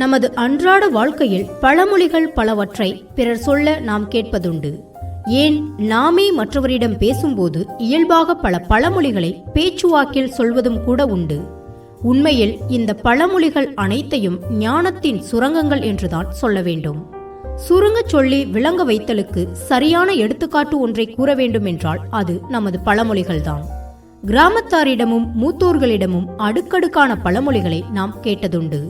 நமது அன்றாட வாழ்க்கையில் பழமொழிகள் பலவற்றை பிறர் சொல்ல நாம் கேட்பதுண்டு. ஏன் நாமே மற்றவரிடம் பேசும்போது இயல்பாக பல பழமொழிகளை பேச்சுவாக்கில் சொல்வதும் கூட உண்டு. உண்மையில் இந்த பழமொழிகள் அனைத்தையும் ஞானத்தின் சுரங்கங்கள் என்றுதான் சொல்ல வேண்டும். சுருங்கச் சொல்லி விளங்க வைத்தலுக்கு சரியான எடுத்துக்காட்டு ஒன்றை கூற வேண்டும் என்றால் அது நமது பழமொழிகள்தான் கிராமத்தாரிடமும் மூத்தோர்களிடமும் அடுக்கடுக்கான பழமொழிகளை நாம் கேட்டதுண்டு.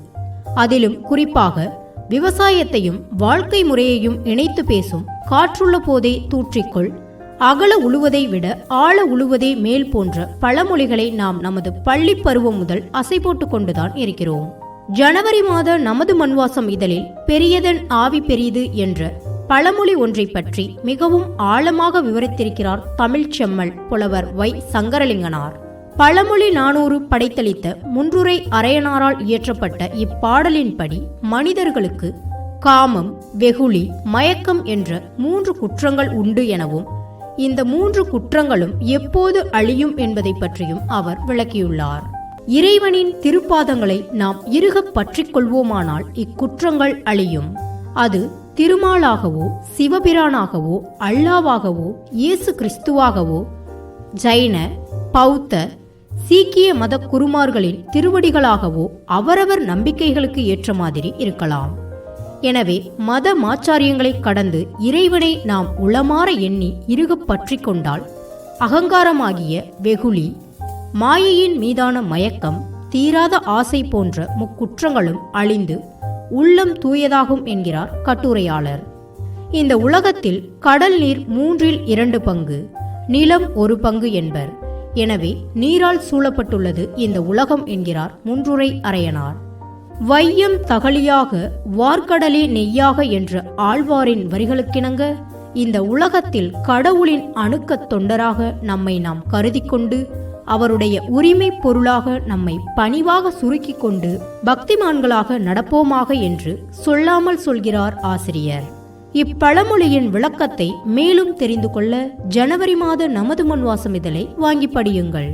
அதிலும் குறிப்பாக விவசாயத்தையும் வாழ்க்கை முறையையும் இணைத்து பேசும் காற்றுள்ள போதே தூற்றிக்கொள் அகல உழுவதை விட ஆழ உழுவதே மேல் போன்ற பழமொழிகளை நாம் நமது பள்ளி பருவம் முதல் அசை போட்டு கொண்டுதான் இருக்கிறோம். ஜனவரி மாத நமது மண்வாசம் இதழில் பெரியதன் ஆவி பெரியது என்ற பழமொழி ஒன்றை பற்றி மிகவும் ஆழமாக விவரித்திருக்கிறார் தமிழ்ச்செம்மல் புலவர் வை சங்கரலிங்கனார். பழமொழி நானூறு படைத்தளித்த முன்றுரை அரையனாரால் இயற்றப்பட்ட இப்பாடலின்படி மனிதர்களுக்கு காமம் வெகுளி மயக்கம் என்ற மூன்று குற்றங்கள் உண்டு எனவும் இந்த மூன்று குற்றங்களும் எப்போது அழியும் என்பதை பற்றியும் அவர் விளக்கியுள்ளார். இறைவனின் திருப்பாதங்களை நாம் இறுகப் பற்றிக் கொள்வோமானால் இக்குற்றங்கள் அழியும். அது திருமாலாகவோ சிவபிரானாகவோ அல்லாவாகவோ இயேசு கிறிஸ்துவாகவோ ஜைன பௌத்த சீக்கிய மத குருமார்களின் திருவடிகளாகவோ அவரவர் நம்பிக்கைகளுக்கு ஏற்ற மாதிரி இருக்கலாம். எனவே மத மாச்சாரியங்களை கடந்து இறைவனை நாம் உளமாற எண்ணி இறுகப் பற்றி கொண்டால் அகங்காரமாகிய வெகுளி மாயையின் மீதான மயக்கம் தீராத ஆசை போன்ற முக்குற்றங்களும் அழிந்து உள்ளம் தூயதாகும் என்கிறார் கட்டுரையாளர். இந்த உலகத்தில் கடல் நீர் மூன்றில் இரண்டு பங்கு நிலம் ஒரு பங்கு என்பர். எனவே நீரால் சூழப்பட்டுள்ளது இந்த உலகம் என்கிறார் முன்றுரை அரையனார். வையம் தகலியாக வார்க்கடலே நெய்யாக என்ற ஆழ்வாரின் வரிகளுக்கிணங்க இந்த உலகத்தில் கடவுளின் அணுக்கத் தொண்டராக நம்மை நாம் கருதி கொண்டு அவருடைய உரிமை பொருளாக நம்மை பணிவாக சுருக்கிக் கொண்டு பக்திமான்களாக நடப்போமாக என்று சொல்லாமல் சொல்கிறார் ஆசிரியர். இப்பழமொழியின் விளக்கத்தை மேலும் தெரிந்து கொள்ள ஜனவரி மாத நமது மண்வாசம் இதழை வாங்கி படியுங்கள்.